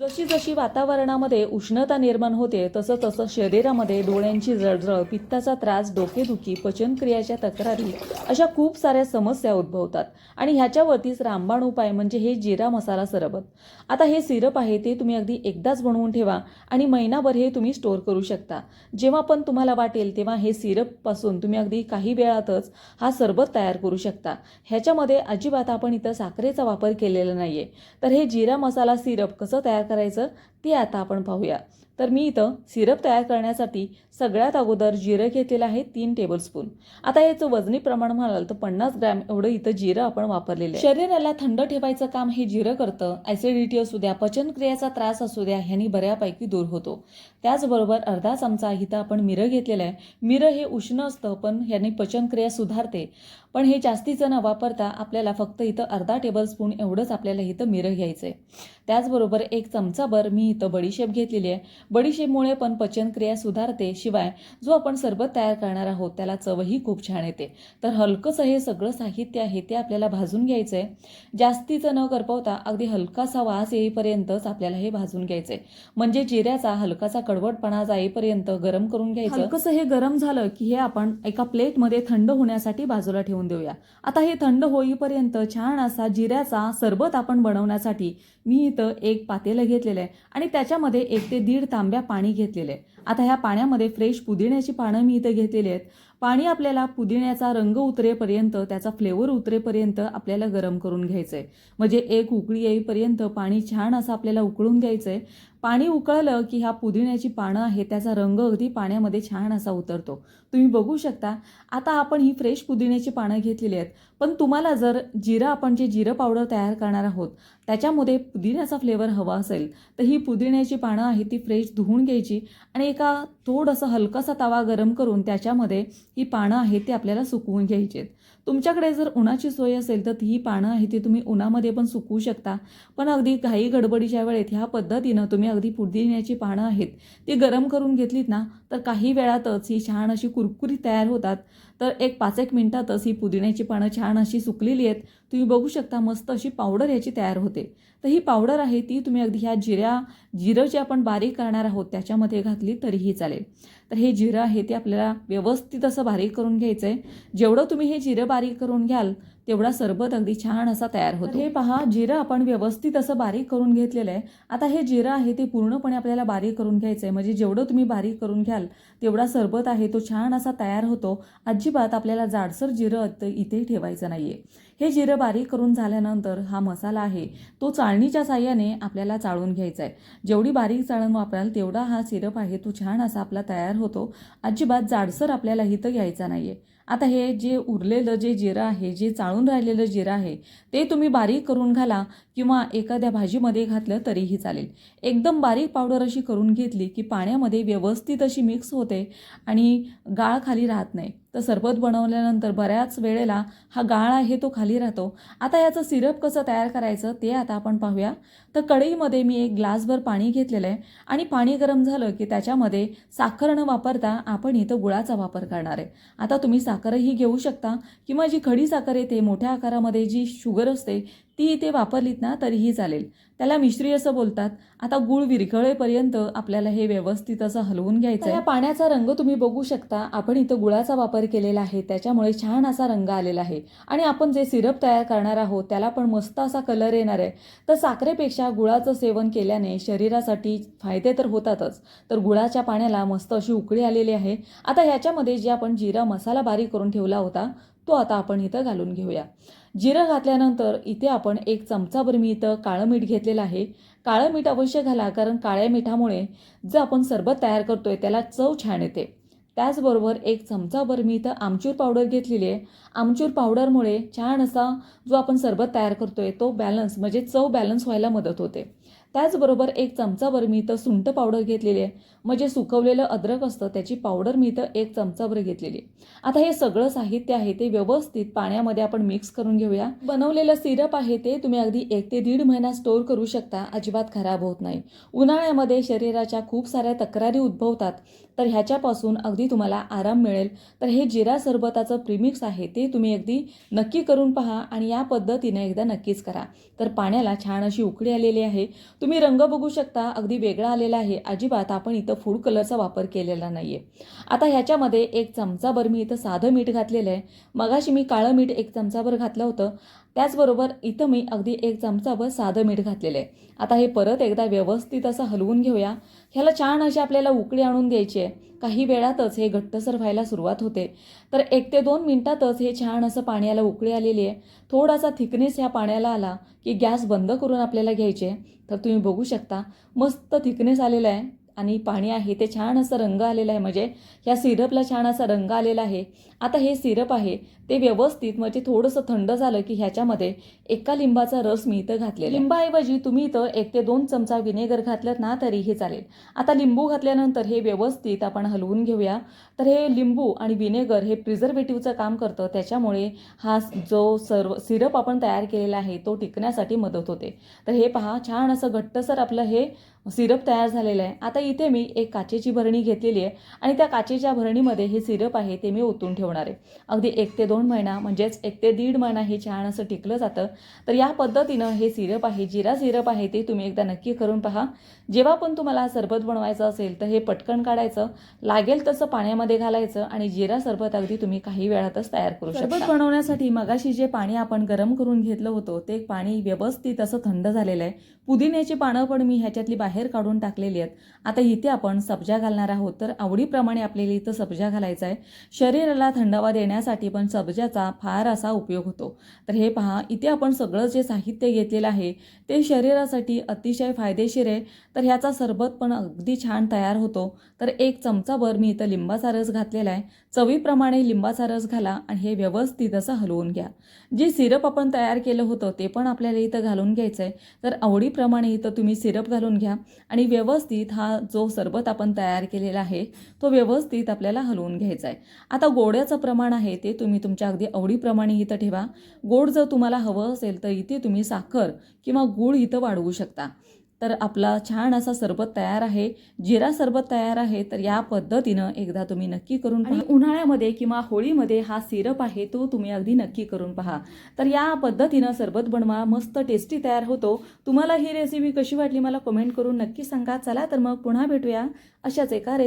जशी जशी वातावरणामध्ये उष्णता निर्माण होते तसं तसं शरीरामध्ये डोळ्यांची जळजळ पित्ताचा त्रास डोकेदुखी पचनक्रियाच्या तक्रारी अशा खूप साऱ्या समस्या उद्भवतात. आणि ह्याच्यावरतीच रामबाण उपाय म्हणजे हे जिरा मसाला सरबत. आता हे सिरप आहे ते तुम्ही अगदी एकदाच बनवून ठेवा आणि महिनाभर हे तुम्ही स्टोअर करू शकता. जेव्हा पण तुम्हाला वाटेल तेव्हा हे सिरपपासून तुम्ही अगदी काही वेळातच हा सरबत तयार करू शकता. ह्याच्यामध्ये अजिबात आपण इथं साखरेचा वापर केलेला नाही आहे तर हे जिरा मसाला सिरप कसं तयार करायचं ते आता आपण पाहूया. तर मी इथं सिरप तयार करण्यासाठी सगळ्यात अगोदर जिरं घेतलेलं आहे तीन टेबलस्पून आता याचं वजनी प्रमाण म्हणाल तर पन्नास ग्रॅम एवढं इथं जिरं आपण वापरलेलं आहे. शरीराला थंड ठेवायचं काम हे जिरं करतं. ॲसिडिटी असू द्या पचनक्रियाचा त्रास असू द्या ह्यांनी बऱ्यापैकी दूर होतो. त्याचबरोबर अर्धा चमचा इथं आपण मिरं घेतलेलं आहे. मिरं हे उष्ण असतं पण ह्यांनी पचनक्रिया सुधारते. पण हे जास्तीचं न वापरता आपल्याला फक्त इथं अर्धा टेबलस्पून एवढंच आपल्याला इथं मिरं घ्यायचं आहे त्याचबरोबर एक चमचाभर मी इथं बडीशेप घेतलेली आहे. बडीशेपमुळे पण पचनक्रिया सुधारते. शिवाय जो आपण सरबत तयार करणार आहोत त्याला चवही खूप छान येते. तर हलकंसं हे सगळं साहित्य आहे ते आपल्याला भाजून घ्यायचं आहे जास्तीचं न करपवता अगदी हलकासा वास येईपर्यंतच आपल्याला हे भाजून घ्यायचं आहे म्हणजे जिऱ्याचा हलकासा कडवटपणा जाईपर्यंत गरम करून घ्यायचं. हलकंसं हे गरम झालं की हे आपण एका प्लेटमध्ये थंड होण्यासाठी बाजूला ठेवून देऊया. आता हे थंड होईपर्यंत छान असा जिऱ्याचा सरबत आपण बनवण्यासाठी मी इथं एक पातेलं घेतलेलं आहे. आणि त्याच्यामध्ये एक ते दीड तांब्या पाणी घेतलेलं आहे आता ह्या पाण्यामध्ये फ्रेश पुदिन्याची पानं मी इथं घेतलेली आहेत. पाणी आपल्याला पुदिन्याचा रंग उतरेपर्यंत त्याचा फ्लेवर उतरेपर्यंत आपल्याला गरम करून घ्यायचं आहे म्हणजे एक उकळी येईपर्यंत पाणी छान असं आपल्याला उकळून घ्यायचं आहे पाणी उकळलं की ह्या पुदिन्याची पानं आहे त्याचा रंग अगदी पाण्यामध्ये छान असा उतरतो. तुम्ही बघू शकता आता आपण ही फ्रेश पुदिन्याची पानं घेतलेली आहेत. पण तुम्हाला जर जिरं आपण जे जिरं पावडर तयार करणार आहोत त्याच्यामध्ये पुदिन्याचा फ्लेवर हवा असेल तर ही पुदिन्याची पानं आहे ती फ्रेश धुवून घ्यायची आणि एका थोडंसं हलकासा तवा गरम करून त्याच्यामध्ये ही पानं आहेत ती आपल्याला सुकवून घ्यायची आहेत तुमच्याकडे जर उन्हाची सोय असेल तर ही पानं आहे ती तुम्ही उन्हामध्ये पण सुकवू शकता. पण अगदी घाई गडबडीच्या वेळेत ह्या पद्धतीनं तुम्ही अगदी पुदिन्याची पानं आहेत ती गरम करून घेतलीत ना तर काही वेळातच ही छान अशी कुरकुरी तयार होतात. तर एक पाच एक मिनटातच ही पुदिन्याची पानं छान अशी सुकलेली आहेत. तुम्ही बघू शकता मस्त अशी पावडर याची तयार होते. तर ही पावडर आहे ती तुम्ही अगदी ह्या जिऱ्या जिरं जे आपण बारीक करणार आहोत त्याच्यामध्ये घातली तरीही चालेल. तर हे जिरं आहे ते आपल्याला व्यवस्थित असं बारीक करून घ्यायचं आहे जेवढं तुम्ही हे जिरं बारीक करून घ्याल तेवढा सरबत अगदी छान असा तयार होतो. हे पहा जिरं आपण व्यवस्थित असं बारीक करून घेतलेलं आहे. आता हे जिरं आहे ते पूर्णपणे आपल्याला बारीक करून घ्यायचं आहे म्हणजे जेवढं तुम्ही बारीक करून घ्याल तेवढा सरबत आहे तो छान असा तयार होतो. अजिबात आपल्याला जाडसर जिरं इथे ठेवायचं नाही आहे हे जिरं बारीक करून झाल्यानंतर हा मसाला आहे तो चाळणीच्या साह्याने आपल्याला चाळून घ्यायचा आहे जेवढी बारीक चाळण वापराल तेवढा हा सिरप आहे. तो छान असा आपला तयार होतो. अजिबात जाडसर आपल्याला इथं घ्यायचा नाही आहे आता हे जे उरलेलं जे जिरं आहे जे चाळून राहिलेलं जिरं आहे ते तुम्ही बारीक करून घाला किंवा एखाद्या भाजीमध्ये घातलं तरीही चालेल. एकदम बारीक पावडर अशी करून घेतली की पाण्यामध्ये व्यवस्थित अशी मिक्स होते आणि गाळ खाली राहत नाही. तर सरबत बनवल्यानंतर बऱ्याच वेळेला हा गाळ आहे तो खाली राहतो. आता याचं सिरप कसं तयार करायचं ते आता आपण पाहूया. तर कढईमध्ये मी एक ग्लासभर पाणी घेतलेलं आहे आणि पाणी गरम झालं की त्याच्यामध्ये साखर न वापरता आपण इथं गुळाचा वापर करणार आहे. आता तुम्ही साखरही घेऊ शकता. किंवा जी खडी साखर येते मोठ्या आकारामध्ये जी शुगर असते ती इथे वापरलीत ना तरीही चालेल. त्याला मिश्री असं बोलतात. आता गुळ विरघळेपर्यंत आपल्याला हे व्यवस्थित असं हलवून घ्यायचं आहे पाण्याचा रंग तुम्ही बघू शकता. आपण इथं गुळाचा वापर केलेला आहे. त्याच्यामुळे छान असा रंग आलेला आहे. आणि आपण जे सिरप तयार करणार आहोत त्याला पण मस्त असा कलर येणार आहे. तर साखरेपेक्षा गुळाचं सेवन केल्याने शरीरासाठी फायदे तर होतातच. तर गुळाच्या पाण्याला मस्त अशी उकळी आलेली आहे. आता ह्याच्यामध्ये जे आपण जिरा मसाला बारीक करून ठेवला होता तो आता आपण इथं घालून घेऊया. जिरं घातल्यानंतर इथे आपण एक चमचाभर मी इथं काळं मीठ घेतलेलं आहे. काळं मीठ अवश्य घाला कारण काळ्या मिठामुळे जे आपण सरबत तयार करतो आहे त्याला चव छान येते. त्याचबरोबर एक चमचाभर मी इथं आमचूर पावडर घेतलेली आहे. आमचूर पावडरमुळे छान असा जो आपण सरबत तयार करतो आहे तो बॅलन्स म्हणजे चव बॅलन्स व्हायला मदत होते. त्याचबरोबर एक चमचाभर मी इथं सुंठ पावडर घेतलेली आहे. म्हणजे सुकवलेलं अद्रक असतं त्याची पावडर मी इथं एक चमचाभर घेतलेली आहे. आता हे सगळं साहित्य आहे ते व्यवस्थित पाण्यामध्ये आपण मिक्स करून घेऊया. बनवलेलं सिरप आहे ते तुम्ही अगदी एक ते दीड महिना स्टोअर करू शकता अजिबात खराब होत नाही. उन्हाळ्यामध्ये शरीराच्या खूप साऱ्या तक्रारी उद्भवतात. तर ह्याच्यापासून अगदी तुम्हाला आराम मिळेल. तर हे जिरा सरबताचं प्रिमिक्स आहे ते तुम्ही अगदी नक्की करून पहा आणि या पद्धतीने एकदा नक्कीच करा. तर पाण्याला छान अशी उकळी आलेली आहे. तुम्ही रंग बघू शकता अगदी वेगळा आलेला आहे. अजिबात आपण इथं फूड कलरचा वापर केलेला नाही आहे आता ह्याच्यामध्ये एक चमचाभर मी इथं साधं मीठ घातलेलं आहे. मगाशी मी काळं मीठ एक चमचाभर घातलं होतं. त्याचबरोबर इथं मी अगदी एक चमचाभर साधं मीठ घातलेलं आहे. आता हे परत एकदा व्यवस्थित असं हलवून घेऊया. ह्याला छान अशी आपल्याला उकळी आणून द्यायची आहे. काही वेळातच हे घट्टसर व्हायला सुरुवात होते. तर एक ते दोन मिनटातच हे छान असं पाण्याला उकळी आलेली आहे. थोडासा थिकनेस ह्या पाण्याला आला की गॅस बंद करून आपल्याला घ्यायचे तर तुम्ही बघू शकता मस्त थिकनेस आलेला आहे. आणि पाणी आहे ते छान असं रंग आलेला आहे म्हणजे. ह्या सिरपला छान असा रंग आलेला आहे. आता हे सिरप आहे ते व्यवस्थित म्हणजे थोडंसं थंड झालं की ह्याच्यामध्ये एका लिंबाचा रस मी इथं घातले लिंबाऐवजी तुम्ही इथं एक ते दोन चमचा विनेगर घातलं ना तरीही चालेल. आता लिंबू घातल्यानंतर हे व्यवस्थित आपण हलवून घेऊया. तर हे लिंबू आणि विनेगर हे प्रिझर्वेटिव्हचं काम करतं त्याच्यामुळे हा जो सर्व सिरप आपण तयार केलेला आहे तो टिकण्यासाठी मदत होते. तर हे पहा छान असं घट्टसर आपलं हे सिरप तयार झालेलं आहे. आता इथे मी एक काचेची भरणी घेतलेली आहे आणि त्या काचेच्या भरणीमध्ये हे सिरप आहे ते मी ओतून ठेवणार आहे. अगदी एक ते दोन महिना म्हणजेच एक ते दीड महिना हे छान असं टिकलं जातं. तर या पद्धतीनं हे सिरप आहे जिरा सिरप आहे ते तुम्ही एकदा नक्की करून पहा. जेव्हा पण तुम्हाला सरबत बनवायचं असेल तर हे पटकन काढायचं लागेल तसं पाण्यामध्ये घालायचं आणि जिरा सरबत अगदी तुम्ही काही वेळातच तयार करू शकता. सरबत बनवण्यासाठी मगाशी जे पाणी आपण गरम करून घेतलं होतं ते पाणी व्यवस्थित असं थंड झालेलं आहे. पुदिन्याची पानं पण मी ह्याच्यातली बाहेर काढून टाकलेली आहेत. आता आता इथे आपण सब्जा घालणार आहोत. तर आवडीप्रमाणे आपल्याला इथं सब्जा घालायचा आहे. शरीराला थंडावा देण्यासाठी पण सब्जाचा फार असा उपयोग होतो. तर हे पहा इथे आपण सगळं जे साहित्य घेतलेलं आहे ते शरीरासाठी अतिशय फायदेशीर आहे. तर ह्याचा सरबत पण अगदी छान तयार होतो. तर एक चमचाभर मी इथं लिंबाचा रस घातलेला आहे. चवीप्रमाणे लिंबाचा रस घाला आणि हे व्यवस्थित असं हलवून घ्या. जे सिरप आपण तयार केलं होतं ते पण आपल्याला इथं घालून घ्यायचं आहे तर आवडीप्रमाणे इथं तुम्ही सिरप घालून घ्या आणि व्यवस्थित हा जो सरबत आपण तयार केलेला आहे तो व्यवस्थित आपल्याला हलवून घ्यायचा आहे आता गोड्याचं प्रमाण आहे ते तुम्ही तुमच्या अगदी आवडीप्रमाणे इथं ठेवा. गोड जर तुम्हाला हवं असेल तर इथे तुम्ही साखर किंवा गूळ इथं वाढवू शकता. तर आपला छान असा सरबत तयार आहे. जिरा सरबत तयार आहे तर या पद्धतीनं एकदा तुम्ही नक्की करून पहा. उन्हाळ्यामध्ये किंवा होळीमध्ये हा सिरप आहे तो तुम्ही अगदी नक्की करून पहा. तर या पद्धतीनं सरबत बनवा मस्त टेस्टी तयार होतो. तुम्हाला ही रेसिपी कशी वाटली मला कमेंट करून नक्की सांगा. चला तर मग पुन्हा भेटूया अशाच एका रेसिपी